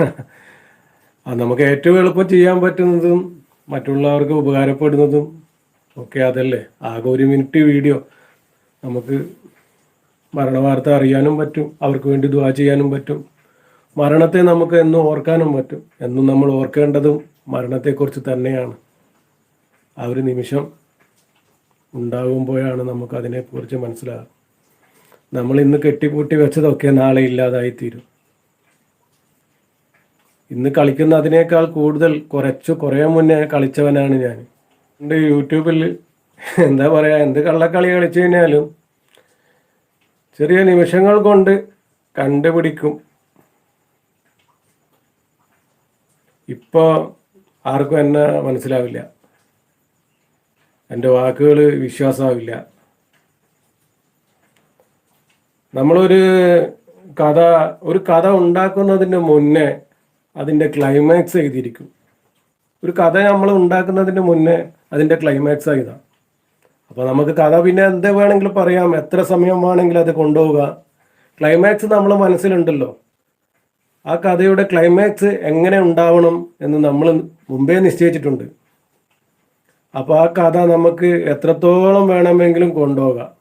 നമുക്ക് ഏറ്റവും എളുപ്പം ചെയ്യാൻ പറ്റുന്നതും മറ്റുള്ളവർക്ക് ഉപകാരപ്പെടുന്നതും ഒക്കെ അതല്ലേ. ആകെ ഒരു മിനിറ്റ് വീഡിയോ. നമുക്ക് മരണവാർത്ത അറിയാനും പറ്റും അവർക്ക് വേണ്ടി ദുവാ ചെയ്യാനും പറ്റും. മരണത്തെ നമുക്ക് എന്നും ഓർക്കാനും പറ്റും. എന്നും നമ്മൾ ഓർക്കേണ്ടതും മരണത്തെക്കുറിച്ച് തന്നെയാണ്. ആ ഒരു നിമിഷം ഉണ്ടാകുമ്പോഴാണ് നമുക്ക് അതിനെക്കുറിച്ച് മനസ്സിലാകുക നമ്മൾ ഇന്ന് കെട്ടിപ്പൂട്ടി വെച്ചതൊക്കെ നാളെ ഇല്ലാതായി തീരും ഇന്ന് കളിക്കുന്നതിനേക്കാൾ കൂടുതൽ കുറച്ച് കുറേ മുന്നേ കളിച്ചവനാണ് ഞാൻ. എന്റെ യൂട്യൂബിൽ എന്താ പറയുക എന്ത് കള്ളക്കളി കളിച്ചു കഴിഞ്ഞാലും ചെറിയ നിമിഷങ്ങൾ കൊണ്ട് കണ്ടുപിടിക്കും. ഇപ്പോൾ ആർക്കും എന്നെ മനസ്സിലാവില്ല. എന്റെ വാക്കുകൾ വിശ്വാസമാവില്ല നമ്മളൊരു കഥ ഒരു കഥ ഉണ്ടാക്കുന്നതിന് മുന്നേ അതിന്റെ ക്ലൈമാക്സ് എഴുതിയിരിക്കും. ഒരു കഥ നമ്മൾ ഉണ്ടാക്കുന്നതിന് മുന്നേ അതിന്റെ ക്ലൈമാക്സ് ആയതാണ് അപ്പോൾ നമുക്ക് കഥ പിന്നെ എന്ത് വേണമെങ്കിലും പറയാം എത്ര സമയം വേണമെങ്കിലും അത് കൊണ്ടുപോവുക. ക്ലൈമാക്സ് നമ്മൾ മനസ്സിലുണ്ടല്ലോ. ആ കഥയുടെ ക്ലൈമാക്സ് എങ്ങനെ ഉണ്ടാവണം എന്ന് നമ്മൾ മുമ്പേ നിശ്ചയിച്ചിട്ടുണ്ട്. അപ്പോൾ ആ കഥ നമുക്ക് എത്രത്തോളം വേണമെങ്കിലും കൊണ്ടുപോകാം.